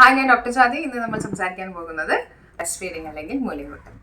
Hi ഞാൻ doctor ചാതി ഇന്ന് നമ്മൾ സംസാരിക്കാൻ പോകുന്നത് ബ്രസ്റ്റ് ഫീഡിംഗ് അല്ലെങ്കിൽ മുലയൂട്ടൽ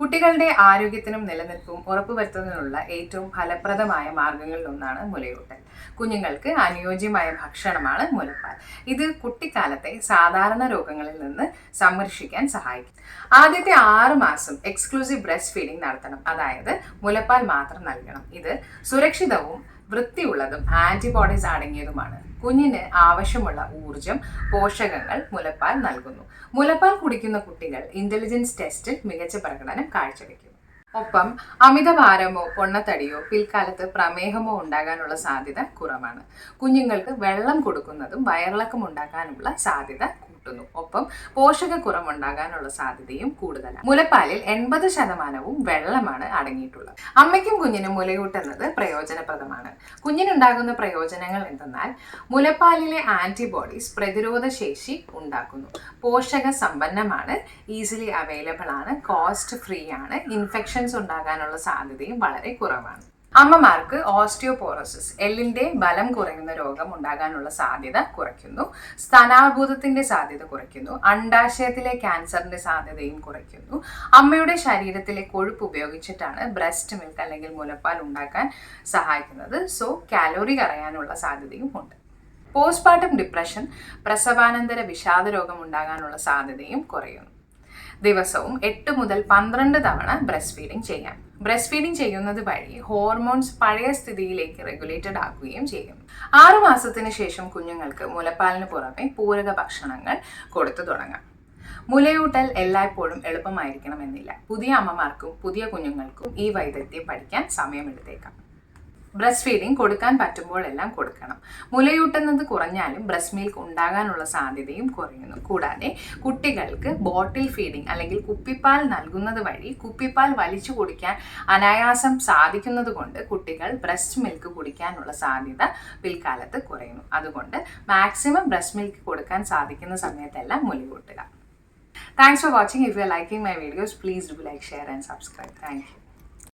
കുട്ടികളുടെ ആരോഗ്യത്തിനും നിലനിൽപ്പും ഉറപ്പുവരുത്തുന്നതിനുള്ള ഏറ്റവും ഫലപ്രദമായ മാർഗങ്ങളിൽ ഒന്നാണ് മുലയൂട്ടൽ കുഞ്ഞുങ്ങൾക്ക് അനുയോജ്യമായ ഭക്ഷണമാണ് മുലപ്പാൽ. ഇത് കുട്ടിക്കാലത്തെ സാധാരണ രോഗങ്ങളിൽ നിന്ന് സംരക്ഷിക്കാൻ സഹായിക്കും. ആദ്യത്തെ ആറ് മാസം എക്സ്ക്ലൂസീവ് ബ്രസ്റ്റ് ഫീഡിംഗ് നടത്തണം. അതായത് മുലപ്പാൽ മാത്രം നൽകണം. ഇത് സുരക്ഷിതവും വൃത്തിയുള്ളതും ആന്റിബോഡീസ് അടങ്ങിയതുമാണ്. കുഞ്ഞിന് ആവശ്യമുള്ള ഊർജം പോഷകങ്ങൾ മുലപ്പാൽ നൽകുന്നു. മുലപ്പാൽ കുടിക്കുന്ന കുട്ടികൾ ഇന്റലിജൻസ് ടെസ്റ്റിൽ മികച്ച പ്രകടനം കാഴ്ചവെക്കുന്നു ഒപ്പം അമിതഭാരമോ പൊണ്ണത്തടിയോ പിൽക്കാലത്ത് പ്രമേഹമോ ഉണ്ടാകാനുള്ള സാധ്യത കുറവാണ്. കുഞ്ഞുങ്ങൾക്ക് വെള്ളം കൊടുക്കുന്നതും വയറിളക്കം ഉണ്ടാക്കാനുള്ള സാധ്യത കൂട്ടുന്നു. ഒപ്പം പോഷകക്കുറവുണ്ടാകാനുള്ള സാധ്യതയും കൂടുതലാണ്. മുലപ്പാലിൽ എൺപത് ശതമാനവും വെള്ളമാണ് അടങ്ങിയിട്ടുള്ളത്. അമ്മയ്ക്കും കുഞ്ഞിനും മുലയൂട്ടുന്നത് പ്രയോജനപ്രദമാണ്. കുഞ്ഞിനുണ്ടാകുന്ന പ്രയോജനങ്ങൾ എന്തെന്നാൽ മുലപ്പാലിലെ ആന്റിബോഡീസ് പ്രതിരോധ ശേഷി ഉണ്ടാക്കുന്നു. പോഷക സമ്പന്നമാണ് ഈസിലി അവൈലബിൾ ആണ് കോസ്റ്റ് ഫ്രീ ആണ് ഇൻഫെക്ഷൻസ് ഉണ്ടാകാനുള്ള സാധ്യതയും വളരെ കുറവാണ്. അമ്മമാർക്ക് ഓസ്റ്റിയോപോറോസിസ് എല്ലിന്റെ ബലം കുറയുന്ന രോഗം ഉണ്ടാകാനുള്ള സാധ്യത കുറയ്ക്കുന്നു. സ്ഥാനാർബുദത്തിന്റെ സാധ്യത കുറയ്ക്കുന്നു. അണ്ടാശയത്തിലെ ക്യാൻസറിന്റെ സാധ്യതയും കുറയ്ക്കുന്നു. അമ്മയുടെ ശരീരത്തിലെ കൊഴുപ്പ് ഉപയോഗിച്ചിട്ടാണ് ബ്രസ്റ്റ് മിൽക്ക് അല്ലെങ്കിൽ മുലപ്പാൽ ഉണ്ടാക്കാൻ സഹായിക്കുന്നത്. സോ കാലോറി കറയാനുള്ള സാധ്യതയും ഉണ്ട്. പോസ്റ്റ്മോർട്ടം ഡിപ്രഷൻ പ്രസവാനന്തര വിഷാദ രോഗം ഉണ്ടാകാനുള്ള സാധ്യതയും കുറയുന്നു. ദിവസവും എട്ട് മുതൽ പന്ത്രണ്ട് തവണ ബ്രസ്റ്റ് ഫീഡിംഗ് ചെയ്യാം. ബ്രസ്റ്റ് ഫീഡിംഗ് ചെയ്യുന്നത് വഴി ഹോർമോൺസ് പഴയ സ്ഥിതിയിലേക്ക് റെഗുലേറ്റഡ് ആക്കുകയും ചെയ്യും. ആറു മാസത്തിന് ശേഷം കുഞ്ഞുങ്ങൾക്ക് മുലപ്പാലിന് പുറമെ പൂരക ഭക്ഷണങ്ങൾ കൊടുത്തു തുടങ്ങാം. മുലയൂട്ടൽ എല്ലായ്പ്പോഴും എളുപ്പമായിരിക്കണമെന്നില്ല. പുതിയ അമ്മമാർക്കും പുതിയ കുഞ്ഞുങ്ങൾക്കും ഈ വൈദഗ്ധ്യം പഠിക്കാൻ സമയമെടുത്തേക്കാം. ബ്രസ്റ്റ് ഫീഡിങ് കൊടുക്കാൻ പറ്റുമ്പോഴെല്ലാം കൊടുക്കണം. മുലയൂട്ടുന്നത് കുറഞ്ഞാലും ബ്രസ്റ്റ് മിൽക്ക് ഉണ്ടാകാനുള്ള സാധ്യതയും കുറയുന്നു. കൂടാതെ കുട്ടികൾക്ക് ബോട്ടിൽ ഫീഡിംഗ് അല്ലെങ്കിൽ കുപ്പിപ്പാൽ നൽകുന്നത് വഴി കുപ്പിപ്പാൽ വലിച്ചു കുടിക്കാൻ അനായാസം സാധിക്കുന്നത് കൊണ്ട് കുട്ടികൾ ബ്രസ്റ്റ് മിൽക്ക് കുടിക്കാനുള്ള സാധ്യത പിൽക്കാലത്ത് കുറയുന്നു. അതുകൊണ്ട് മാക്സിമം ബ്രസ്റ്റ് മിൽക്ക് കൊടുക്കാൻ സാധിക്കുന്ന സമയത്തെല്ലാം മുലയൂട്ടുക. Thanks for watching if you liking my videos please do like share and subscribe thank you